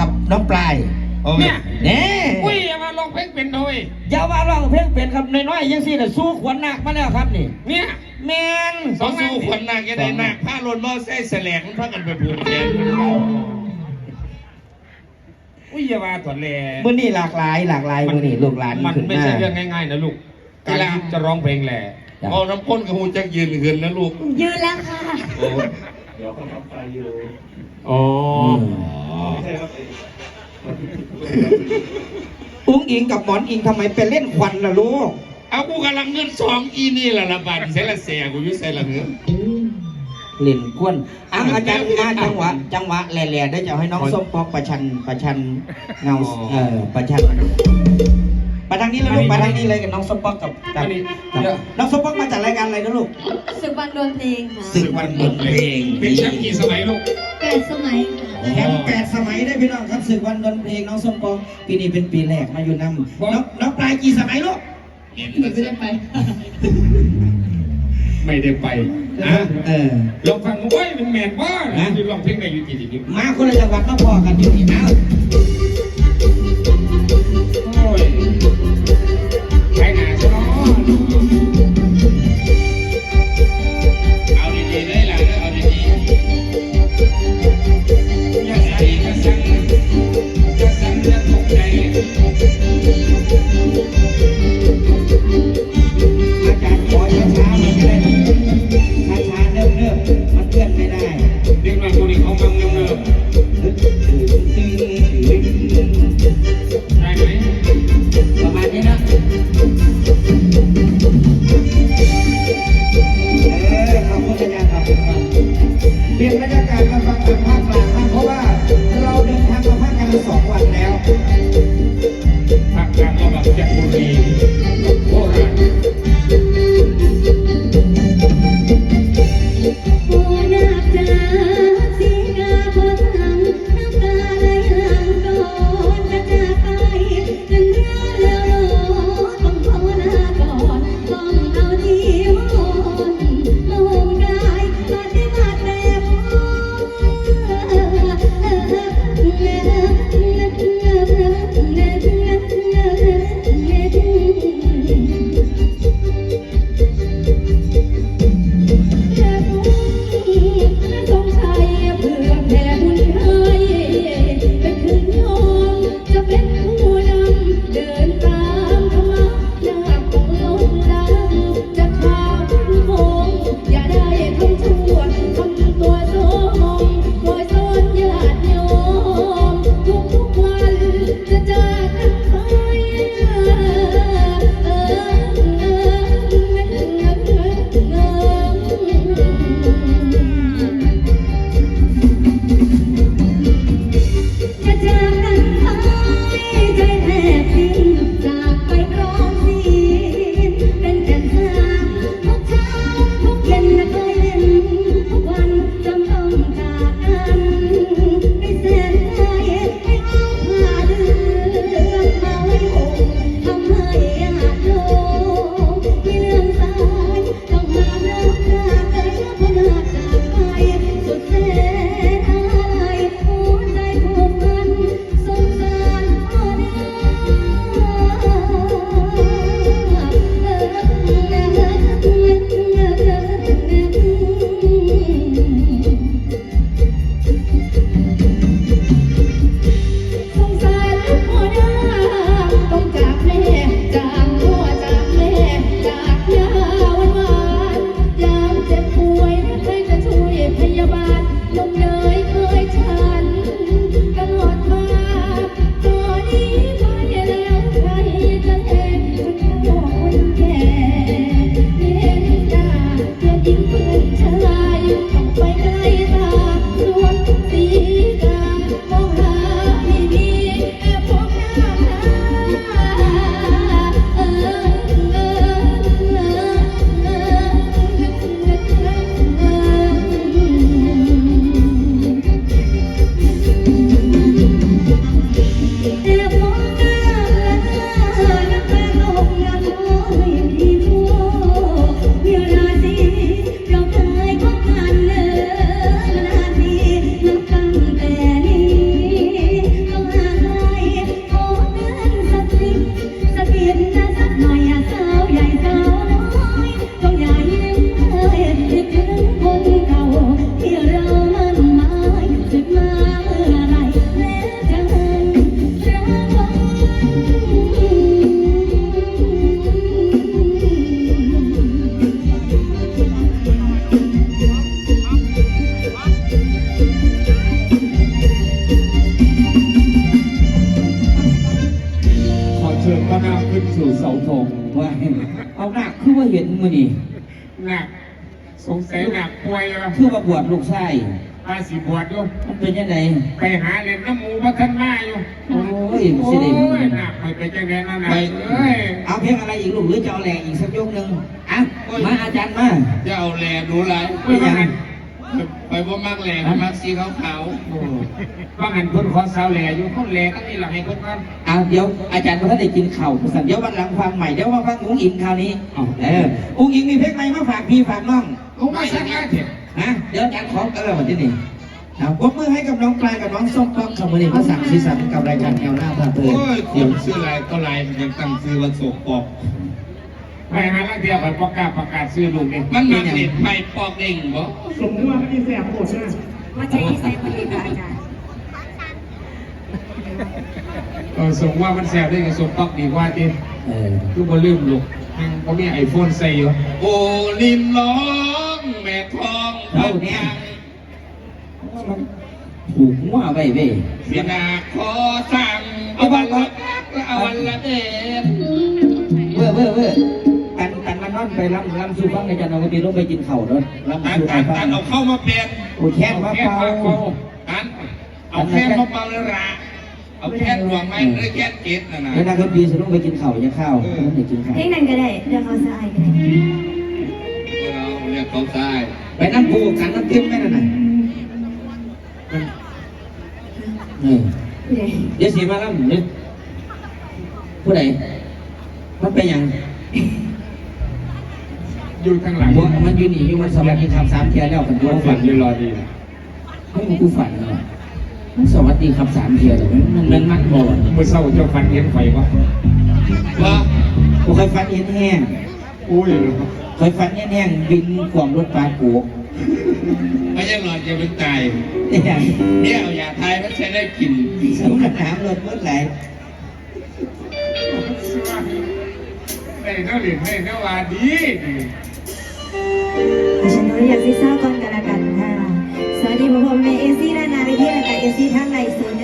ครับน้องปลายเนี่ยเน่อุ้ยอย่ามาลองเพลงเป็นด้วยอย่าว่าร้องเพลงเป็นครับน้อยๆยังสิน่ะสู้ขวัญหนักมาแล้วครับนี่ เนี่ยแมนสองสู้คนหนักยังไงหนักผ้าลนมอไส้แสลงมันพากันไปผูกแขนอุ้ยอย่ามาถอนแหลมื้อนี้หลากหลายหลากหลายมื้อนี้ลูกหลานมันขึ้นไม่มาใช่เรื่องง่ายๆนะลูกการที่จะร้องเพลงแหละจ้ะเอาน้ำพ่นกับหูจักยืนขึ้นนะลูกยืนแล้วค่ะ โอ้อ๋ออุ้งอิงกับหมอนอิงทำไมไปเล่นควันล่ะลูกเอากูกำลังเงินสองอีนี่ละละบาทใส่ละเสียกูอยุ่ใส่ละเหงือเล่นควนอะอาจารย์อะจังหวะ จังหวะแหล่ๆได้จะให้น้องส้มปอกประชันประชันเงาเออประชัน ไปทางนี้เลยลูกไปทางนี้เลยกับน้องส้มปอกกับกับกับน้องส้มปอกมาจากรายการอะไรนะลูกสึกวันดนเพลงค่ะศึกวันดนเพลงเป็นแชมป์กี่สมัยลูกแปดสมัยค่ะแชมป์แปดสมัยได้พี่น้องครับศึกวันดนเพลงน้องส้มปองปีนี้เป็นปีแรกมาอยู่นำน้องน้องปลายกี่สมัยลูกไม่ได้ไปไม่ได้ไปนะเออลองฟังว่าเป็นแมนว่าที่ลองเพลงในยูทีนี้มาคนละจังหวัดมาพอกันอยู่ที่น้า างมาภาคกลางสองวัน ถงว่าเอาหนักคือว่าเห็นมือนี่หนักสงสัยหนักป่วยแล้วคือว่าบวชลูกชายมาสีบวชอยู่มันเป็นยังไงไปหาเรียนน้ำหมูมาท่านมาอยู่โอ้ยสิได้บุญยหนักไปไปจังไงนั่นนะเอ้ยเอาเพลงอะไรอีกลูกหรือจะเอาแหล่อีกสักยกหนึ่งอะมาอาจารย์มาจะเอาแหล่ดูไรไม่ยัง ไปว่ามักแหล่มักสีขาวโอ้ว่างันเพิ่นขอสาวแหล่อยู่คนแหล่ก็นี่หลังให้คนนั้นเอาเดี๋ยวอาจารย์พอท่านได้กินข่าวสั่นเดี๋ยววันหลังฟังใหม่เดี๋ยวมาฟังอุ้งอิงคราวนี้เอออุ้งอิงมีเพลงใหม่มาฝากพี่ฝากน้องโอ้ไม่สักแล้วเถอะนะเดี๋ยวอาจารย์ขอเออวันที่นี่เอาปรบมือให้กับน้องกลายกับน้องส้มต้องคำวันนี้มาสั่งสีสันกับรายการแนวหน้าพาเพลิๆนโอ้ยคเดี๋ยวนชื่ออะไรก็ไรมันยังตั้งซื้อวันศกปอก ไปหาลังเดียวไปประกาศประกาศซื้อลูกนี่มันมักเด็ดไปปอกเด้งบ่สมมติว่าไม่ได้แสบปวดใช่ไหมมาใช้ที่ใส่ปฏิบัติอาจารย์เออสมว่ามันแสบได้กับสมปักดีกว่าจีเออคือบ่ลืมลูกยังบ่มีไอโฟนใส่อยู่โอ้ลิมน้องแม่ทองเท่าเนี้ยมันถูกมั่วไปเว้ยเสียนาขอสั่ง มันนอนไปลำลำสู่ฟังในจันทร์วันนี้ลงไปกินเข้าเนาะลำตันสู่ตัไอ้นฟัตังเอาเข้ามาเปลี่ยนโอ้แค่มาเปล่าตันเอาแค่มาเปล่าเลยละเอาแค่หลวงไม้หรือแค่เกตน่ะนะแล้วนักดนตรีจะลงไปกินข้าวจะข้าวมันจะกินข้าวเพลงนั้นก็ได้เดี๋ยวเขาใส่ก็ได้เราเรียกเขาใต้ไปน้ำปูกันน้ำเต็มไหมนั่นน่ะเดี๋ยวสีมาแล้วนึกผู้ใดมันเป็นยัง อยู่ข้างหลังบัวมันอยู่นี่อยู่มันสวัสดีครับสามเทียแล้วกันบัวฝัฝันนอยู่รอดีนะไม่กูฝันเลยมันสวัสดีครับสามเทียเลยมันมันมันบ่เมื่อเช้าเจ้าฝันเห็นไฟปะว่ากูเคยฝันเห็นแห้งอุ้ยเคยฝันเห็นแห้งบินขวางรถปลากูไม่ใช่หลอดจะเป็นตายเนี่ยเนี่ยเอายาไทยมันใช้ได้กินสำนักน้ำรถมืดไหลได้เท่าเหรียญได้เท่าวาดี ฉันน้ออยากซีซ่าก่อนกันละกันค่ะ สวัสดีพ่อพ่อแม่เอซี่และนาวิธีและกับเอซี่ทั้งในศูน